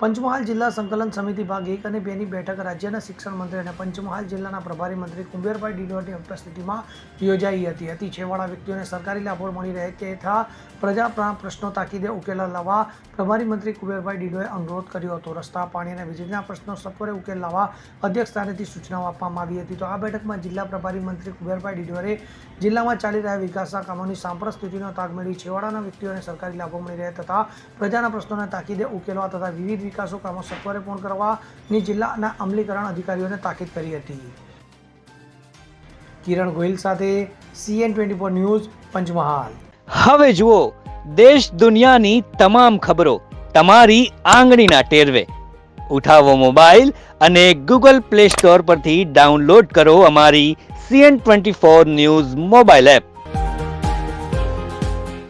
પંચમહાલ જિલ્લા સંકલન સમિતિ ભાગ એક અને બેની બેઠક રાજ્યના શિક્ષણ મંત્રી અને પંચમહાલ જિલ્લાના પ્રભારી મંત્રી કુંબેરભાઈ ડીડોની ઉપસ્થિતિમાં યોજાઈ હતી. અતિ છેવાડા વ્યક્તિઓને સરકારી લાભો મળી રહે તથા પ્રજા પ્રશ્નો તાકીદે ઉકેલા લાવવા પ્રભારી મંત્રી કુબેરભાઈ ડિડોએ અનુરોધ કર્યો હતો. રસ્તા, પાણી અને વીજળીના પ્રશ્નો સત્વરે ઉકેલ લાવવા અધ્યક્ષ સ્થાનેથી સૂચનાઓ આપવામાં આવી હતી. તો આ બેઠકમાં જિલ્લા પ્રભારી મંત્રી કુંબેરભાઈ ડિડોરે જિલ્લામાં ચાલી રહ્યા વિકાસના કામોની સાંપ્રત સ્થિતિનો તાગ મેળવી છેવાડાના વ્યક્તિઓને સરકારી લાભો મળી રહે તથા પ્રજાના પ્રશ્નોને તાકીદે ઉકેલવા તથા વિવિધ વિકાસો કામો સત્વરે પૂર્ણ કરવાની જિલ્લાના અમલીકરણ અધિકારીઓને તાકીદ કરી હતી. કિરણ ગોહિલ સાથે CN twenty four news, Panchmahal. હવે જુઓ, દેશ દુનિયાની તમામ ખબરો તમારી આંગળીના ટેરવે. ઉઠાવો મોબાઈલ અને ગૂગલ પ્લે સ્ટોર પરથી ડાઉનલોડ કરો અમારી CN twenty four news mobile app.